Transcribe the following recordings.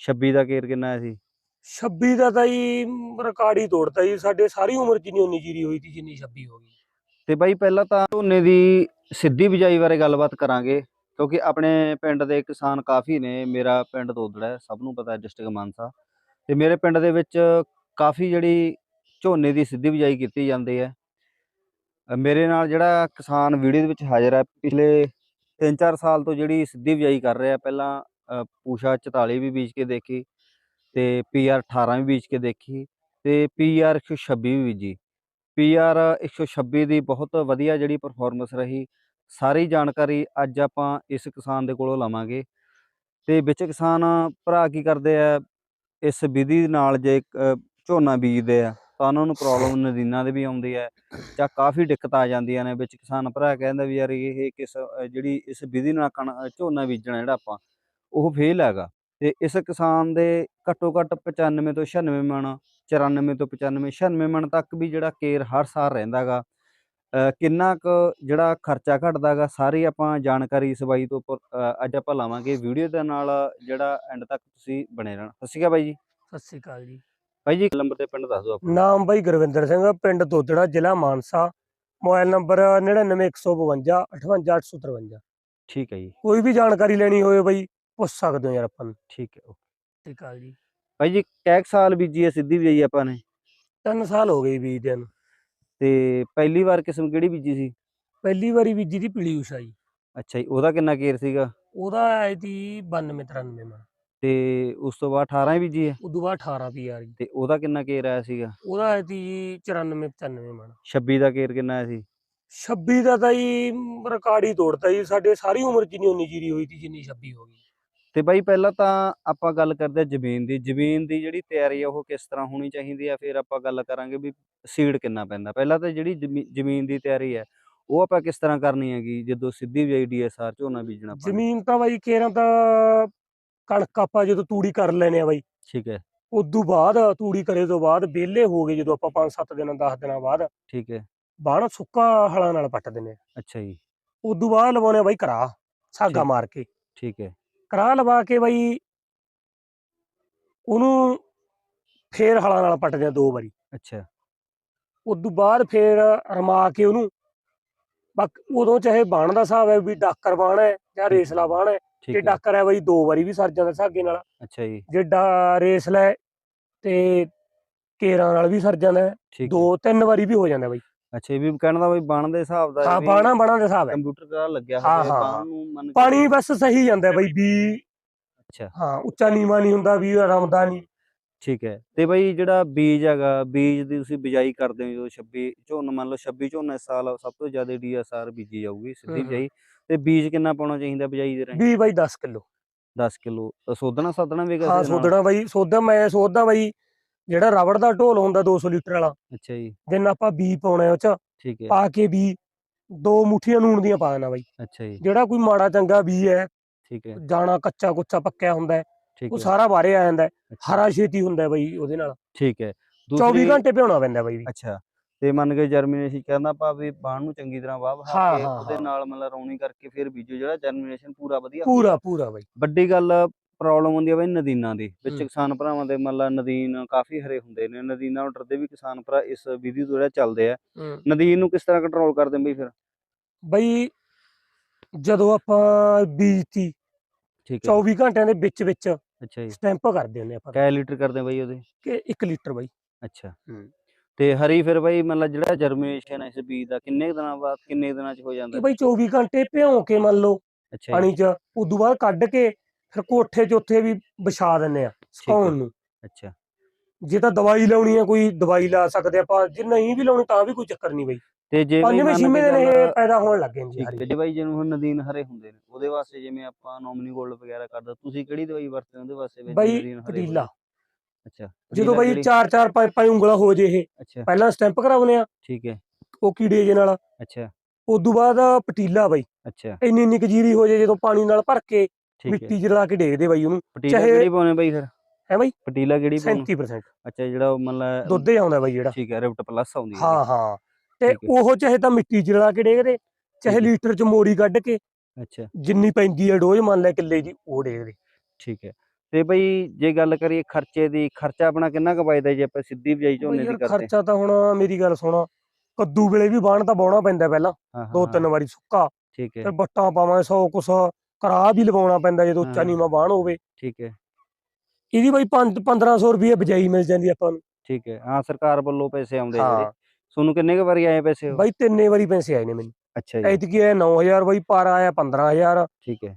26 ਦਾ ਕੇਰ ਕਿੰਨਾ ਆਇਆ ਸੀ? 26 ਦਾ ਤਾਂ ਜੀ ਰਿਕਾਰਡ ਹੀ ਤੋੜਤਾ ਜੀ ਸਾਡੇ ਸਾਰੀ ਉਮਰ ਚ ਨਹੀਂ ਉਨੀ ਜੀਰੀ ਹੋਈ ਸੀ ਜਿੰਨੀ 26 ਹੋ ਗਈ। ਤੇ ਬਾਈ ਪਹਿਲਾਂ ਤਾਂ ਝੋਨੇ ਦੀ ਸਿੱਧੀ ਬਿਜਾਈ ਬਾਰੇ ਗੱਲਬਾਤ ਕਰਾਂਗੇ ਕਿਉਂਕਿ ਆਪਣੇ ਪਿੰਡ ਦੇ ਕਿਸਾਨ ਕਾਫੀ ਨੇ ਮੇਰਾ ਪਿੰਡ ਦੋਦੜਾ ਹੈ ਸਭ ਨੂੰ ਪਤਾ ਹੈ ਡਿਸਟ੍ਰਿਕਟ ਮਾਨਸਾ। ਤੇ ਮੇਰੇ ਪਿੰਡ ਦੇ ਵਿੱਚ ਕਾਫੀ ਜਿਹੜੀ ਝੋਨੇ ਦੀ ਸਿੱਧੀ ਬਿਜਾਈ ਕੀਤੀ ਜਾਂਦੀ ਹੈ। ਮੇਰੇ ਨਾਲ ਜਿਹੜਾ ਕਿਸਾਨ ਵੀਡੀਓ ਦੇ ਵਿੱਚ ਹਾਜ਼ਰ ਹੈ ਪਿਛਲੇ 3-4 ਸਾਲ ਤੋਂ ਜਿਹੜੀ ਸਿੱਧੀ ਬਿਜਾਈ ਕਰ ਰਿਹਾ ਪਹਿਲਾਂ ਪੂਸ਼ਾ 44 ਵੀ ਬੀਜ ਕੇ ਦੇਖੀ ਤੇ ਪੀਆਰ 18 ਵੀ ਬੀਜ ਕੇ ਦੇਖੀ ਤੇ ਪੀਆਰ 126 ਵੀ ਬੀਜੀ। ਪੀਆਰ 126 ਦੀ ਬਹੁਤ ਵਧੀਆ ਜਿਹੜੀ ਪਰਫਾਰਮੈਂਸ ਰਹੀ, ਸਾਰੀ ਜਾਣਕਾਰੀ ਅੱਜ ਆਪਾਂ ਇਸ ਕਿਸਾਨ ਦੇ ਕੋਲੋਂ ਲਵਾਂਗੇ। ਤੇ ਵਿੱਚ ਕਿਸਾਨ ਭਰਾ ਕੀ ਕਰਦੇ ਆ, ਇਸ ਵਿਧੀ ਨਾਲ ਜੇ ਝੋਨਾ ਬੀਜਦੇ ਆ, ਤਾਂ ਉਹਨਾਂ ਨੂੰ ਪ੍ਰੋਬਲਮ ਨਦੀਨਾਂ ਦੇ ਵੀ ਆਉਂਦੀ ਹੈ ਜਾਂ ਕਾਫੀ ਦਿੱਕਤ ਆ ਜਾਂਦੀਆਂ ਨੇ। ਵਿੱਚ ਕਿਸਾਨ ਭਰਾ ਕਹਿੰਦਾ ਵੀ ਯਾਰ ਇਹ ਕਿਸ ਜਿਹੜੀ ਇਸ ਵਿਧੀ ਨਾਲ ਕਣ- ਝੋਨਾ ਬੀਜਣਾ ਜਿਹੜਾ ਆਪਾਂ ਉਹ ਫੇਲ ਹੈਗਾ। ਤੇ ਇਸ ਕਿਸਾਨ ਦੇ ਘੱਟੋ ਘੱਟ 95 ਤੋਂ 96 ਮਣ 94 ਤੋਂ 95 96 ਮਣ ਤੱਕ ਵੀ ਜਿਹੜਾ ਕੇਰ ਹਰ ਸਾਲ ਰਹਿੰਦਾਗਾ ਕਿੰਨਾ ਕੁ ਜਿਹੜਾ ਖਰਚਾ ਘਟਦਾਗਾ ਸਾਰੀ ਆਪਾਂ ਜਾਣਕਾਰੀ ਇਸ ਬਾਈ ਤੋਂ ਅੱਜ ਆਪਾਂ ਲਾਵਾਂਗੇ। ਵੀਡੀਓ ਦੇ ਨਾਲ ਜਿਹੜਾ ਐਂਡ ਤੱਕ ਤੁਸੀਂ ਬਣੇ ਰਹਿਣਾ। ਸਤਿ ਸ਼੍ਰੀ ਅਕਾਲ ਬਾਈ ਜੀ। ਸਤਿ ਸ੍ਰੀ ਅਕਾਲ ਜੀ। ਬਾਈ ਜੀ ਨੰਬਰ ਤੇ ਪਿੰਡ ਦੱਸ ਦਿਓ ਆਪਣਾ। ਨਾਮ ਬਾਈ ਗੁਰਵਿੰਦਰ ਸਿੰਘ ਪਿੰਡ ਦੋਦੜਾ ਜ਼ਿਲ੍ਹਾ ਮਾਨਸਾ। ਮੋਬਾਈਲ ਨੰਬਰ 99152 58853 ਠੀਕ ਹੈ ਜੀ। ਕੋਈ ਵੀ ਜਾਣਕਾਰੀ ਲੈਣੀ ਹੋਵੇ ਬਾਈ ਪੁੱਛ ਸਕਦੇ ਹੋ ਯਾਰ ਆਪਾਂ ਨੂੰ ਠੀਕ ਹੈ ਓਕੇ। ਸਤਿ ਸ੍ਰੀ ਅਕਾਲ ਜੀ। ਬਾਈ ਜੀ ਕੈਕ ਸਾਲ ਬੀਜੀ ਹੈ ਸਿੱਧੀ ਬੀਜੀ ਆਪਾਂ ਨੇ? ਤਿੰਨ ਸਾਲ ਹੋ ਗਏ ਬੀਜਦਿਆਂ ਨੂੰ। ਤੇ ਪਹਿਲੀ ਵਾਰ ਕਿਸਮ ਕਿਹੜੀ ਬੀਜੀ ਸੀ? ਪਹਿਲੀ ਵਾਰੀ ਬੀਜੀ ਦੀ ਪੀਲੀ ਉਸ਼ਾ ਜੀ। ਅੱਛਾ ਜੀ ਉਹਦਾ ਕਿੰਨਾ ਕੇਰ ਸੀਗਾ? ਉਹਦਾ ਆਈ ਦੀ 92 93 ਮਣ ਤੇ ਉਸ ਤੋਂ ਬਾਅਦ 18 ਹੀ ਬੀਜੀ ਹੈ? ਉਦੋਂ ਬਾਅਦ 18 ਪੀ ਆ ਜੀ ਤੇ ਉਹਦਾ ਕਿੰਨਾ ਕੇਰ ਆਇਆ ਸੀਗਾ? ਉਹਦਾ ਆਈ ਦੀ 94 95 ਮਣ 26 ਦਾ ਕੇਰ ਕਿੰਨਾ ਆਇਆ ਸੀ? 26 ਦਾ ਤਾਂ ਜੀ ਰਿਕਾਰਡ ਹੀ ਤੋੜਤਾ ਜੀ ਸਾਡੇ ਸਾਰੀ ਉਮਰ ਚ ਨਹੀਂ ਉਨੀ ਜੀਰੀ ਹੋਈ ਸੀ ਜਿੰਨੀ 26 ਹੋ ਗਈ। ਤੇ ਬਾਈ ਪਹਿਲਾਂ ਤਾਂ ਆਪਾਂ ਗੱਲ ਕਰਦੇ ਹਾਂ ਜ਼ਮੀਨ ਦੀ ਜ਼ਮੀਨ ਦੀ ਜਿਹੜੀ ਤਿਆਰੀ ਆ ਉਹ ਕਿਸ ਤਰ੍ਹਾਂ ਹੋਣੀ ਚਾਹੀਦੀ ਆ ਫਿਰ ਆਪਾਂ ਗੱਲ ਕਰਾਂਗੇ ਵੀ ਸੀਡ ਕਿੰਨਾ ਪੈਂਦਾ। ਪਹਿਲਾਂ ਤਾਂ ਜਿਹੜੀ ਜ਼ਮੀ- ਜ਼ਮੀਨ ਦੀ ਤਿਆਰੀ ਹੈ ਉਹ ਆਪਾਂ ਕਿਸ ਤਰ੍ਹਾਂ ਕਰਨੀ ਹੈਗੀ ਜਦੋਂ ਸਿੱਧੀ ਵੀ ਡੀਐਸਆਰ ਝੋਨਾ ਬੀਜਣਾ ਆਪਾਂ? ਜ਼ਮੀਨ ਤਾਂ ਬਾਈ ਕੇਰਾਂ ਤਾਂ ਕਣਕ ਆਪਾਂ ਜਦੋਂ ਤੂੜੀ ਕਰ ਲੈਨੇ ਆ ਬਾਈ। ਠੀਕ ਹੈ। ਉਦੋਂ ਬਾਅਦ ਤੂੜੀ ਕਰੇ ਤੋਂ ਬਾਅਦ ਵਿਹਲੇ ਹੋ ਗਏ ਜਦੋਂ ਆਪਾਂ 5-7 ਦਿਨਾਂ 10 ਦਿਨਾਂ ਬਾਅਦ ਠੀਕ ਹੈ। ਬਾਣ ਸੁੱਕਾ ਹਲਾਂ ਨਾਲ ਪੱਟ ਦਿੰਨੇ ਆ ਅੱਛਾ ਜੀ। ਉਦੋਂ ਬਾਅਦ ਲਵਾਉਣੇ ਆ ਬਾਈ ਕਰਾ ਸਾਗਾ। ਮਾਰ ਕੇ। ਠੀਕ ਹੈ। ਕਰਾ ਲਵਾ ਕੇ ਬਾਈ ਉਹਨੂੰ ਫੇਰ ਹਲਾਂ ਨਾਲ ਪੱਟਦੇ ਆ ਦੋ ਵਾਰੀ। ਅੱਛਾ। ਉਦੋਂ ਬਾਅਦ ਫੇਰ ਰਮਾ ਕੇ ਉਹਨੂੰ ਬਾਕ ਉਦੋਂ ਚਾਹੇ ਬਾਣ ਦਾ ਹਿਸਾਬ ਹੈ ਵੀ ਡਾਕਰ ਬਾਣ ਹੈ ਜਾਂ। ਰੇਸਲਾ ਬਾਣ ਹੈ ਹੈ। ਡਾਕਰ ਹੈ ਬਾਈ ਦੋ ਵਾਰੀ ਵੀ ਸਰ ਜਾਂਦਾ ਸਾਗੇ ਨਾਲ। ਅੱਛਾ ਜੀ। ਜੇ ਡਾ ਰੇਸਲਾ ਤੇ ਕੇਰਾਂ ਨਾਲ ਵੀ ਸਰ ਜਾਂਦਾ ਦੋ ਤਿੰਨ ਵਾਰੀ ਵੀ ਹੋ ਜਾਂਦਾ ਬਾਈ। ਅੱਛਾ ਇਹ ਵੀ ਕਹਿਣ ਦਾ ਬਈ ਬਣ ਦੇ ਹਿਸਾਬ ਦਾ ਹਾਂ ਬਾਣਾ ਬਾਣਾ ਦੇ ਹਿਸਾਬ ਹੈ। ਕੰਪਿਊਟਰ ਦਾ ਲੱਗਿਆ ਹੋਇਆ ਹਾਂ। ਬਾਣ ਨੂੰ ਮੰਨ ਪਾਣੀ ਬਸ ਸਹੀ ਜਾਂਦਾ ਬਾਈ ਵੀ ਅੱਛਾ। ਹਾਂ ਉੱਚਾ ਨੀਵਾ ਨਹੀਂ ਹੁੰਦਾ ਵੀ ਰਮਦਾ ਨਹੀਂ। ਠੀਕ ਹੈ ਤੇ ਬਈ ਜਿਹੜਾ ਬੀਜ ਹੈਗਾ ਬੀਜ ਦੀ ਤੁਸੀਂ ਬਿਜਾਈ ਕਰਦੇ ਹੋ ਜਦੋਂ 26 ਝੋਨਾ ਮੰਨ ਲਓ 26 ਝੋਨਾ ਇਸ ਸਾਲ ਸਭ ਤੋਂ ਜ਼ਿਆਦਾ ਡੀਐਸਆਰ ਬੀਜੀ ਜਾਊਗੀ ਸਿੱਧੀ। ਬਿਜਾਈ ਤੇ ਬੀਜ ਕਿੰਨਾ ਪਾਉਣਾ ਚਾਹੀਦਾ ਬਿਜਾਈ ਦੇ ਰਾਹੀਂ? ਵੀ ਬਾਈ 10 ਕਿਲੋ। 10 ਕਿਲੋ ਸੋਧਣਾ ਸਾਧਣਾ ਵੀ ਹਾਂ ਸੋਧਣਾ ਬਾਈ ਸੋਧਾ ਮੈਂ ਸੋਧਦਾ ਬਾਈ ਜਿਹੜਾ ਰਬੜ ਦਾ ਢੋਲ ਹੁੰਦਾ 200 ਲੀਟਰ ਵਾਲਾ ਅੱਛਾ ਜੀ। ਜਿੰਨ ਆਪਾਂ ਬੀ ਪਾਉਣਾ ਉਹ ਚ ਠੀਕ ਹੈ। ਪਾ ਕੇ ਵੀ ਦੋ ਮੁੱਠੀਆਂ ਨੂਣ ਦੀਆਂ ਪਾ ਦੇਣਾ ਬਾਈ। ਅੱਛਾ ਜੀ। ਜਿਹੜਾ ਕੋਈ ਮਾੜਾ ਚੰਗਾ ਬੀ ਹੈ ਠੀਕ ਹੈ। ਜਾਣਾ ਕੱਚਾ ਕੁੱਚਾ ਪੱਕਿਆ ਹੁੰਦਾ ਉਹ ਸਾਰਾ ਬਾਹਰੇ ਆ ਜਾਂਦਾ ਹਰਾ ਛੇਤੀ ਹੁੰਦਾ ਬਾਈ ਉਹਦੇ ਨਾਲ। ਠੀਕ ਹੈ। 24 ਦੂਸਰੀ ਘੰਟੇ ਭਿਉਣਾ ਪੈਂਦਾ ਬਾਈ ਅੱਛਾ। ਤੇ ਮੰਨ ਕੇ ਜਰਮੀਨੇਸ਼ਨ ਕਹਿੰਦਾ ਆਪਾਂ ਵੀ ਬਾਣ ਨੂੰ ਚੰਗੀ ਤਰ੍ਹਾਂ ਵਾਹ ਵਹਾ ਕੇ ਉਹਦੇ। ਨਾਲ ਮਤਲਬ ਰੌਣੀ ਕਰਕੇ ਫਿਰ ਬੀਜੋ ਜਿਹੜਾ ਜਰਮੀਨੇਸ਼ਨ ਪੂਰਾ ਵਧੀਆ ਪੂਰਾ ਪੂਰਾ ਬਾਈ। ਵੱਡੀ ਗੱਲ ਪ੍ਰੋਬਲਮ ਹੁੰਦੀ ਹੈ ਬਈ ਨਦੀਨਾਂ ਦੀ ਵਿੱਚ। ਕਿਸਾਨ ਭਰਾਵਾਂ ਦੇ ਮੰਨ ਲਾ ਨਦੀਨ ਕਾਫੀ ਹਰੇ ਹੁੰਦੇ ਨੇ ਨਦੀਨਾਂ ਨੂੰ ਡਰਦੇ ਵੀ ਕਿਸਾਨ ਭਰਾ ਇਸ ਵਿਧੀ ਤੋਂ ਜਿਹੜਾ ਚੱਲਦੇ ਆ। ਨਦੀਨ ਨੂੰ ਕਿਸ ਤਰ੍ਹਾਂ ਕੰਟਰੋਲ ਕਰਦੇ ਬਈ ਫਿਰ? ਬਾਈ ਜਦੋਂ ਆਪਾਂ ਬੀਜਤੀ ਠੀਕ ਹੈ। 24 ਘੰਟਿਆਂ ਦੇ ਵਿੱਚ ਵਿੱਚ ਅੱਛਾ ਜੀ। ਸਟੈਂਪ ਕਰਦੇ ਹੁੰਦੇ ਆਪਾਂ। ਕੈ ਲੀਟਰ ਕਰਦੇ ਬਈ ਉਹਦੇ? ਕਿ 1 ਲੀਟਰ ਬਾਈ। ਅੱਛਾ। ਤੇ ਹਰੀ ਫਿਰ ਬਈ ਮੰਨ ਲਾ ਜਿਹੜਾ ਜਰਮੀਨੇਸ਼ਨ ਹੈ ਇਸ ਬੀਜ ਦਾ ਕਿੰਨੇ ਦਿਨਾਂ ਬਾਅਦ ਕਿੰਨੇ ਦਿਨਾਂ ਚ ਹੋ ਜਾਂਦਾ? ਬਾਈ 24 ਘੰਟੇ ਭਿਉਂ ਕੇ ਮੰਨ ਲਓ ਪਾਣੀ 'ਚ ਉਦੋਂ ਬਾਅਦ ਕੱਢ ਕੇ ਫਿਰ ਕੋਠੇ 'ਚ ਉੱਥੇ ਵੀ ਵਿਛਾ ਦਿੰਨੇ ਆ ਸੁਕਾਉਣ ਨੂੰ। ਅੱਛਾ। ਜੇ ਤਾਂ ਦਵਾਈ ਲਾਉਣੀ ਹੈ ਕੋਈ ਦਵਾਈ ਲਾ ਸਕਦੇ ਆਪਾਂ ਜੇ ਨਹੀਂ ਵੀ ਲਾਉਣੀ ਤਾਂ ਵੀ ਕੋਈ ਚੱਕਰ ਨਹੀਂ ਬਾਈ। ਤੇ ਜੇ ਪੰਜਵੇਂ ਛੇਵੇਂ ਦਿਨ ਇਹ ਪੈਦਾ ਹੋਣ ਲੱਗੇ ਜੀ ਹਰੀ। ਜੀ ਬਾਈ ਜਿਹਨੂੰ ਹੁਣ ਨਦੀਨ ਹਰੇ ਹੁੰਦੇ ਨੇ ਉਹਦੇ ਵਾਸਤੇ ਜਿਵੇਂ ਆਪਾਂ ਨੋਮਨੀ ਗੋਲਡ ਵਗੈਰਾ ਕਰਦਾ ਤੁਸੀਂ ਕਿਹੜੀ ਦਵਾਈ ਵਰਤਦੇ ਉਹਦੇ ਵਾਸਤੇ ਵਿੱਚ ਬਾਈ ਨਦੀਨ ਹਰੇ ਪਤੀਲਾ। ਅੱਛਾ ਜਦੋਂ ਬਾਈ? 4 4 5 5 ਉਂਗਲਾ ਹੋ ਜੇ ਇਹ ਪਹਿਲਾਂ ਸਟੈਂਪ ਕਰਾਉਨੇ ਆ ਠੀਕ ਹੈ। ਉਹ ਕੀੜੇ ਜੇ ਨਾਲ। ਅੱਛਾ। ਉਦੋਂ ਬਾਅਦ ਪਟੀਲਾ ਬਾਈ। ਅੱਛਾ। ਇੰਨੀ ਇੰਨੀ ਕਜੀਰੀ ਹੋ ਜੇ ਜਦੋਂ ਪਾਣੀ ਨਾਲ ਭਰ ਕੇ ਮਿੱਟੀ 'ਚ ਰਲਾ ਕੇ ਡੇਗਦੇ ਬਾਈ ਉਹਨੂੰ ਪਟੀਲਾ ਚਾਹੇ- ਕਿਹੜੀ ਪਾਉਣੇ ਬਾਈ ਫਿਰ? ਹੈ ਬਾਈ? ਪਟੀਲਾ ਕਿਹੜੀ ਪਾਉਣੀ? 37% ਅੱਛਾ ਜਿਹੜਾ ਮਤਲਬ ਦੁੱਧ ਹੀ ਆਉਂਦਾ ਬਾਈ ਜਿਹੜਾ। ਠੀਕ ਹੈ ਰਿਪਟ ਪਲੱਸ ਆਉਂਦੀ ਹੈ। ਹਾਂ ਹਾਂ। ਤੇ ਠੀਕ। ਉਹ ਚਾਹੇ ਤਾਂ ਮਿੱਟੀ 'ਚ ਰਲਾ ਕੇ ਡੇਗਦੇ ਚਾਹੇ ਠੀਕ ਹੈ। ਲੀਟਰ 'ਚ ਮੋਰੀ ਕੱਢ ਕੇ ਅੱਛਾ। ਜਿੰਨੀ ਪੈਂਦੀ ਹੈ ਡੋਜ਼ ਮੰਨ ਲੈ ਕਿੱਲੇ ਦੀ ਉਹ ਡੇਗਦੇ। ਠੀਕ ਹੈ। ਤੇ ਬਈ ਜੇ ਗੱਲ ਕਰੀਏ ਖਰਚੇ ਦੀ ਖਰਚਾ ਆਪਣਾ ਕਿੰਨਾ ਕੁ ਬਚਦਾ ਜੇ ਆਪਾਂ ਸਿੱਧੀ ਬਿਜਾਈ ਝੋਨੇ ਦੀ ਯਾਰ ਕਰਦੇ ਖਰਚਾ ਤਾਂ ਹੁਣ ਮੇਰੀ ਗੱਲ ਸੁਣ ਕੱਦੂ ਵੇਲੇ ਵੀ ਬਾਣ ਤਾਂ ਬਾਉਣਾ ਪੈਂਦਾ ਪਹਿਲਾਂ। ਹਾਂ ਹਾਂ ਦੋ ਤਿੰਨ ਵਾਰੀ ਸੁੱਕਾ ਠੀਕ ਹੈ। ਫਿਰ ਬੱਟਾਂ ਪਾਵਾਂ ਸੌ ਕੁਛ ਕਰਾ ਵੀ ਲਵਾਉਣਾ ਪੈਂਦਾ ਜਦੋਂ ਉੱਚਾ। ਨੀਵਾਂ ਬਾਣ ਹੋਵੇ। ਠੀਕ ਹੈ। ਇਹਦੀ ਬਈ 1500 ਰੁਪਏ ਬਜਾਈ ਮਿਲ ਜਾਂਦੀ ਆਪਾਂ ਨੂੰ। ਠੀਕ ਹੈ। ਹਾਂ ਸਰਕਾਰ ਵੱਲੋਂ ਪੈਸੇ ਆਉਂਦੇ ਜਿਹੜੇ। ਤੁਹਾਨੂੰ ਕਿੰਨੇ ਕੁ ਵਾਰੀ ਆਏ ਪੈਸੇ? ਬਈ ਤਿੰਨੇ ਵਾਰੀ ਪੈਸੇ ਆਏ ਨੇ ਮੈਨੂੰ। ਅੱਛਾ ਜੀ। ਐਤਕੀ ਆਇਆ 9000 ਬਈ ਪਰ ਆਇਆ 15000 ਠੀਕ ਹੈ।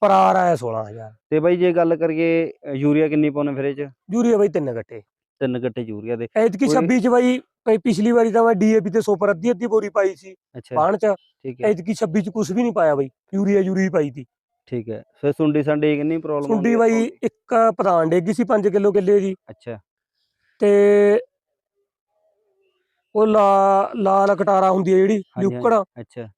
ਪਰਾਰ ਆਇਆ 16000 ਤੇ ਬਈ ਜੇ ਗੱਲ ਕਰੀਏ ਯੂਰੀਆ ਕਿੰਨੀ ਪਾਉਣੇ ਫਿਰ ਇਹ ਚ? ਯੂਰੀਆ ਬਈ ਤਿੰਨ ਗੱਟੇ। ਤਿੰਨ ਗੱਟੇ ਯੂਰੀਆ ਦੇ। ਐਤਕੀ ਕੋਈ- 26 ਚ ਬਈ ਪਿਛਲੀ ਵਾਰੀ ਤਾਂ ਮੈਂ ਡੀਏਪੀ ਤੇ ਸੁਪਰ ਅੱਧੀ ਅੱਧੀ ਬੋਰੀ ਪਾਈ ਸੀ ਬਾਣ ਚ। ਠੀਕ ਹੈ। ਐਤਕੀ 26 ਚ ਕੁਝ ਵੀ ਨਹੀਂ ਪਾਇਆ ਬਈ ਯੂਰੀਆ ਯੂਰੀ ਪਾਈ ਤੀ। ਠੀਕ ਹੈ ਫਿਰ ਸੁੰਡੀ ਸੰਡੀ ਕਿੰਨੀ ਪ੍ਰੋਬਲਮ ਸੁੰਡੀ ਬਾਈ ਇੱਕ ਪ੍ਰਧਾਨ ਡੇਗੀ ਸੀ 5 ਕਿਲੋ ਕਿੱਲੇ ਦੀ। ਅੱਛਾ। ਤੇ ਉਹ ਲਾ ਲਾਲ ਕਟਾਰਾ ਹੁੰਦੀ ਹੈ ਜਿਹੜੀ ਹਾਂਜੀ, ਲਿਉਕੜ ਅੱਛਾ।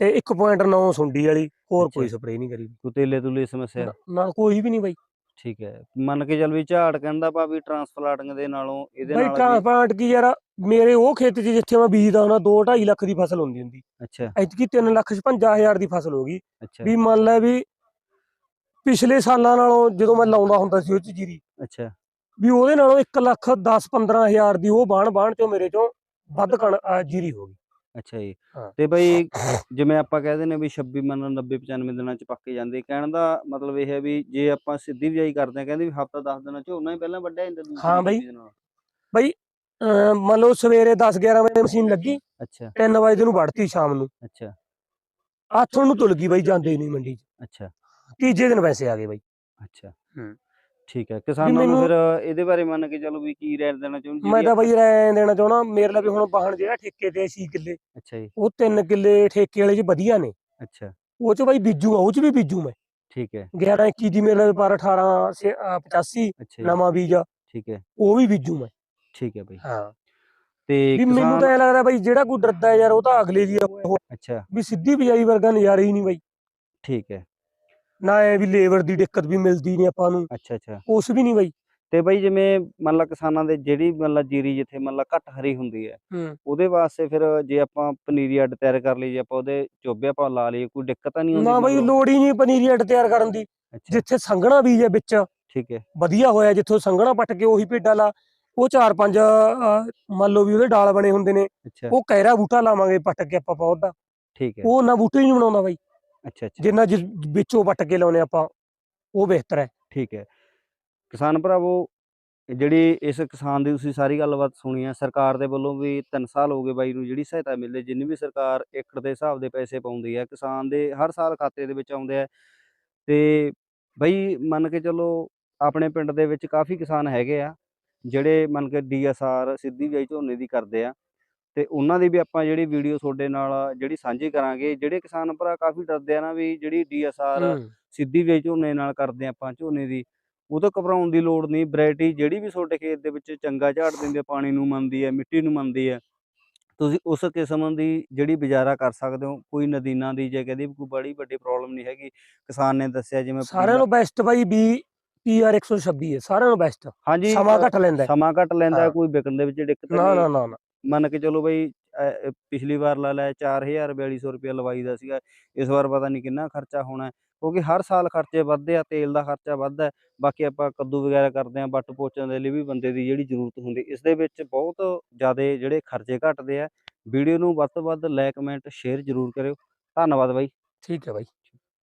ਤੇ 1.9 ਸੁੰਡੀ ਵਾਲੀ ਹੋਰ ਕੋਈ ਅੱਛਾ। ਸਪਰੇਅ ਨਹੀਂ ਕਰੀ। ਕੋਈ ਤੇਲੇ ਤੁਲੇ ਸਮੱਸਿਆ? ਨਾ- ਕੋਈ ਵੀ ਨਹੀਂ ਬਾਈ। ਠੀਕ ਹੈ। ਮੰਨ ਕੇ ਚੱਲ ਵੀ ਝਾੜ ਕਹਿੰਦਾ ਪਾ ਵੀ ਟਰਾਂਸਪਲਾਂਟਿੰਗ ਦੇ ਨਾਲੋਂ ਇਹਦੇ ਬਾਈ ਨਾਲ ਵੀ ਟ੍ਰਾਂਸਪਲਾਂਟ ਕੀ ਯਾਰ ਮੇਰੇ ਉਹ ਖੇਤ 'ਚ ਜਿੱਥੇ ਮੈਂ ਬੀਜਦਾ ਹੁੰਦਾ 2.5 ਲੱਖ ਦੀ ਫਸਲ ਹੁੰਦੀ ਹੁੰਦੀ। ਅੱਛਾ। ਐਤਕੀ 3 ਲੱਖ 55000 ਦੀ ਫਸਲ ਹੋ ਗਈ। ਅੱਛਾ। ਵੀ ਮੰਨ ਲੈ ਵੀ ਪਿਛਲੇ ਸਾਲਾਂ ਨਾਲੋਂ ਜਦੋਂ ਮੈਂ ਲਾਉਂਦਾ ਹੁੰਦਾ ਸੀ ਉਹ 'ਚ ਜੀਰੀ ਅੱਛਾ। ਵੀ ਉਹਦੇ ਨਾਲੋਂ 1 ਲੱਖ 10 15000 ਦੀ ਉਹ ਬਾਣ ਬਾਣ ਚੋਂ ਮੇਰੇ ਚੋਂ ਵੱਧ ਕਣ ਜੀਰੀ ਹੋ ਗਈ। ਅੱਛਾ ਜੀ। ਤੇ ਬਈ ਜਿਵੇਂ ਆਪਾਂ ਕਹਿੰਦੇ ਨੇ ਵੀ 26 ਮੰਨ 90 95 ਦਿਨਾਂ ਚ ਪੱਕ ਜਾਂਦੇ ਕਹਿਣ ਦਾ ਮਤਲਬ ਇਹ ਹੈ ਵੀ ਜੇ ਆਪਾਂ ਸਿੱਧੀ ਬਿਜਾਈ ਕਰਦੇ ਆ ਕਹਿੰਦੇ ਵੀ ਹਫਤਾ 10 ਦਿਨਾਂ ਚ ਝੋਨਾ ਹੀ ਪਹਿਲਾਂ ਵੱਢਿਆ ਜਾਂਦਾ ਹਾਂ ਬਈ। ਅਹ ਮੰਨ ਲਓ ਸਵੇਰੇ 10 11 ਵਜੇ ਮਸ਼ੀਨ ਲੱਗੀ ਅੱਛਾ। 3 ਵਜੇ ਨੂੰ ਵੜਤੀ ਸ਼ਾਮ ਨੂੰ। ਅੱਛਾ। ਆਥਣ ਨੂੰ ਤੁਲ ਗਈ ਬਾਈ ਜਾਂਦੇ ਨਹੀਂ ਮੰਡੀ 'ਚ। ਅੱਛਾ। ਤੀਜੇ ਦਿਨ ਪੈਸੇ ਆ ਗਏ ਬਾਈ। ਅੱਛਾ। ਹੂੰ। ਠੀਕ ਹੈ ਕਿਸਾਨਾਂ ਨੂੰ ਫਿਰ ਇਹਦੇ ਬਾਰੇ ਮੰਨ ਕੇ ਚੱਲੋ ਵੀ ਕੀ ਰਹਿ ਦੇਣਾ ਚਾਹੁੰਦੇ ਮੈਂ ਤਾਂ ਬਾਈ ਰਾਇ ਦੇਣਾ ਚਾਹਣਾ ਮੇਰੇ ਲਈ ਵੀ ਹੁਣ ਬਾਹਣ ਜਿਹੜਾ ਠੇਕੇ ਤੇ 6 ਕਿੱਲੇ ਅੱਛਾ ਜੀ। ਉਹ 3 ਕਿੱਲੇ ਠੇਕੇ ਵਾਲੇ 'ਚ ਵਧੀਆ ਨੇ। ਅੱਛਾ। ਉਹ 'ਚ ਬਾਈ ਬੀਜੂ ਆ ਉਹ 'ਚ ਵੀ ਬੀਜੂ ਮੈਂ। ਠੀਕ ਹੈ। 11 21 ਦੀ ਮੇਰੇ ਲਈ ਪਰ 18 ਛੇ- ਅਹ 85 ਅੱਛਾ ਜੀ। ਨਵਾਂ ਬੀਜ ਆ, ਠੀਕ ਹੈ। ਉਹ ਵੀ ਬੀਜੂ ਮੈਂ। ਠੀਕ ਹੈ ਬਈ। ਹਾਂ। ਤੇ ਵੀ ਮੈਨੂੰ ਕਿਸਾਨ ਤਾਂ ਐ ਲੱਗਦਾ ਬਾਈ ਜਿਹੜਾ ਕੋਈ ਡਰਦਾ ਹੈ ਯਾਰ ਉਹ ਤਾਂ ਅਗਲੇ ਦੀ ਉਹ- ਅੱਛਾ। ਵੀ ਸਿੱਧੀ ਬਿਜਾਈ ਵਰਗਾ ਨਜ਼ਾਰਾ ਹੀ ਨਹੀਂ ਬਾਈ। ਠੀਕ ਹੈ। ਨਾ ਐ ਵੀ ਲੇਬਰ ਦੀ ਦਿੱਕਤ ਵੀ ਮਿਲਦੀ ਨਹੀਂ ਆਪਾਂ ਨੂੰ। ਅੱਛਾ ਅੱਛਾ। ਉਸ ਵੀ ਨਹੀਂ ਬਾਈ। ਤੇ ਬਈ ਜਿਵੇਂ ਮੰਨ ਲਾ ਕਿਸਾਨਾਂ ਦੇ ਜਿਹੜੀ ਮੰਨ ਲਾ ਜੀਰੀ ਜਿੱਥੇ ਮੰਨ ਲਾ ਘੱਟ ਹਰੀ ਹੁੰਦੀ ਹੈ ਹੂੰ। ਉਹਦੇ ਵਾਸਤੇ ਫਿਰ ਜੇ ਆਪਾਂ ਪਨੀਰੀ ਅੱਡ ਤਿਆਰ ਕਰ ਲਈ ਜੇ ਆਪਾਂ ਉਹਦੇ ਚੋਬੇ ਆਪਾਂ ਲਾ ਲਈਏ ਕੋਈ ਦਿੱਕਤ ਤਾਂ ਨਹੀਂ ਆਉਂਦੀ ਨਾ ਬਾਈ ਮਤਲਬ? ਲੋੜ ਹੀ ਨਹੀਂ ਪਨੀਰੀ ਅੱਡ ਤਿਆਰ ਕਰਨ ਦੀ। ਅੱਛਾ। ਜਿੱਥੇ ਸੰਘਣਾ ਬੀਜ ਹੈ ਵਿੱਚ। ਠੀਕ ਹੈ। ਵਧੀਆ ਹੋਇਆ ਜਿੱਥੋਂ ਸੰਘਣਾ ਪੱਟ ਕੇ ਉਹੀ ਭੇਡਾਂ ਲਾ। ਉਹ ਚਾਰ ਪੰਜ ਮੰਨ ਲਓ ਵੀ ਉਹਦੇ ਡਾਲ ਬਣੇ ਹੁੰਦੇ ਨੇ ਉਹ ਕਹਿਰਾ ਬੂਟਾ ਲਾਵਾਂਗੇ ਪੱਟ ਕੇ ਆਪਾਂ ਪੌਦਾ ਠੀਕ ਹੈ। ਉਹ ਨਾ ਬੂਟੇ ਨਹੀਂ ਬਣਾਉਂਦਾ ਬਾਈ। ਅੱਛਾ ਅੱਛਾ। ਜਿੰਨਾ ਜਿਸ ਵਿੱਚੋਂ ਪੱਟ ਕੇ ਲਾਉਨੇ ਆਪਾਂ ਉਹ ਬਿਹਤਰ ਹੈ। ਠੀਕ ਹੈ। ਕਿਸਾਨ ਭਰਾਵੋ ਜਿਹੜੀ ਇਸ ਕਿਸਾਨ ਦੀ ਤੁਸੀਂ ਸਾਰੀ ਗੱਲਬਾਤ ਸੁਣੀ ਹੈ ਸਰਕਾਰ ਦੇ ਵੱਲੋਂ ਵੀ 3 ਸਾਲ ਹੋ ਗਏ ਬਾਈ ਨੂੰ ਜਿਹੜੀ ਸਹਾਇਤਾ ਮਿਲਦੀ ਜਿੰਨੀ ਵੀ ਸਰਕਾਰ ਏਕੜ ਦੇ ਹਿਸਾਬ ਦੇ ਪੈਸੇ ਪਾਉਂਦੀ ਹੈ ਕਿਸਾਨ ਦੇ ਹਰ ਸਾਲ ਖਾਤੇ ਦੇ ਵਿੱਚ ਆਉਂਦੇ ਆ ਤੇ ਬਈ ਮੰਨ ਕੇ ਚੱਲੋ ਆਪਣੇ ਪਿੰਡ ਦੇ ਵਿੱਚ ਕਾਫੀ ਕਿਸਾਨ ਹੈਗੇ ਆ। ਜਿਹੜੇ ਮੰਨ ਕੇ ਡੀਐਸਆਰ ਸਿੱਧੀ ਬਿਜਾਈ ਝੋਨੇ ਦੀ ਕਰਦੇ ਆ ਤੇ ਉਹਨਾਂ ਦੀ ਵੀ ਆਪਾਂ ਜਿਹੜੀ ਵੀਡੀਓ ਤੁਹਾਡੇ ਨਾਲ ਜਿਹੜੀ ਸਾਂਝੀ ਕਰਾਂਗੇ ਜਿਹੜੇ ਕਿਸਾਨ ਭਰਾ ਕਾਫੀ ਡਰਦੇ ਆ ਨਾ ਵੀ ਜਿਹੜੀ ਡੀਐਸਆਰ। ਸਿੱਧੀ ਵੇਚ ਝੋਨੇ ਨਾਲ ਕਰਦੇ ਆਪਾਂ ਝੋਨੇ ਦੀ ਉਹ ਤਾਂ ਘਬਰਾਉਣ ਦੀ ਲੋੜ ਨਹੀਂ ਵੈਰਾਈਟੀ ਜਿਹੜੀ ਵੀ ਤੁਹਾਡੇ ਖੇਤ ਦੇ ਵਿੱਚ ਚੰਗਾ ਝਾੜ ਦਿੰਦੀ ਹੈ ਪਾਣੀ ਨੂੰ ਮੰਨਦੀ ਹੈ ਮਿੱਟੀ ਨੂੰ ਮੰਨਦੀ ਹੈ ਤੁਸੀਂ ਉਸ ਕਿਸਮ ਦੀ ਜਿਹੜੀ ਗੁਜ਼ਾਰਾ ਕਰ ਸਕਦੇ ਹੋ ਕੋਈ ਨਦੀਨਾਂ ਦੀ ਜੇ ਕਹਦੇ ਕੋਈ ਬੜੀ ਵੱਡੀ ਪ੍ਰੋਬਲਮ ਨਹੀਂ ਹੈਗੀ ਕਿਸਾਨ ਨੇ ਦੱਸਿਆ ਜਿਵੇਂ ਸਾਰਿਆਂ ਨੂੰ ਬੈਸਟ ਬਾਈ ਬੀ ਪੀਆਰ 126 ਹੈ ਸਾਰਿਆਂ ਨੂੰ ਬੈਸਟ ਹਾਂਜੀ ਸਮਾਂ ਘੱਟ ਲੈਂਦਾ। ਸਮਾਂ ਘੱਟ ਲੈਂਦਾ। ਕੋਈ ਵਿਕਣ ਦੇ ਵਿੱਚ ਦਿੱਕਤ ਨਹੀਂ। ਨਾ ਨਾ ਨਾ। ਮੰਨ ਕੇ ਚਲੋ ਬਈ ਪਿਛਲੀ ਵਾਰ ਲਾ ਲਿਆ 4000 4200 ਰੁਪਏ ਲਵਾਈ ਦਾ ਸੀਗਾ। ਇਸ ਵਾਰ ਪਤਾ ਨਹੀਂ ਕਿੰਨਾ ਖਰਚਾ ਹੋਣਾ ਕਿਉਂਕਿ ਹਰ ਸਾਲ ਖਰਚੇ ਵੱਧਦੇ ਆ ਤੇਲ ਦਾ ਖਰਚਾ ਵੱਧਦਾ ਹੈ, ਬਾਕੀ ਆਪਾਂ ਕੱਦੂ ਵਗੈਰਾ ਕਰਦੇ ਆ ਵੱਟ ਪੋਚਣ ਦੇ ਲਈ ਵੀ ਬੰਦੇ ਦੀ ਜਿਹੜੀ ਜ਼ਰੂਰਤ ਹੁੰਦੀ ਇਸ ਦੇ ਵਿੱਚ ਬਹੁਤ ਜ਼ਿਆਦੇ ਜਿਹੜੇ ਖਰਚੇ ਘਟਦੇ ਆ। ਵੀਡੀਓ ਨੂੰ ਵੱਧ ਤੋਂ ਵੱਧ ਲਾਈਕ ਕਮੈਂਟ ਸ਼ੇਅਰ ਜ਼ਰੂਰ ਕਰਿਓ। ਧੰਨਵਾਦ ਬਾਈ। ਠੀਕ ਹੈ ਬਾਈ।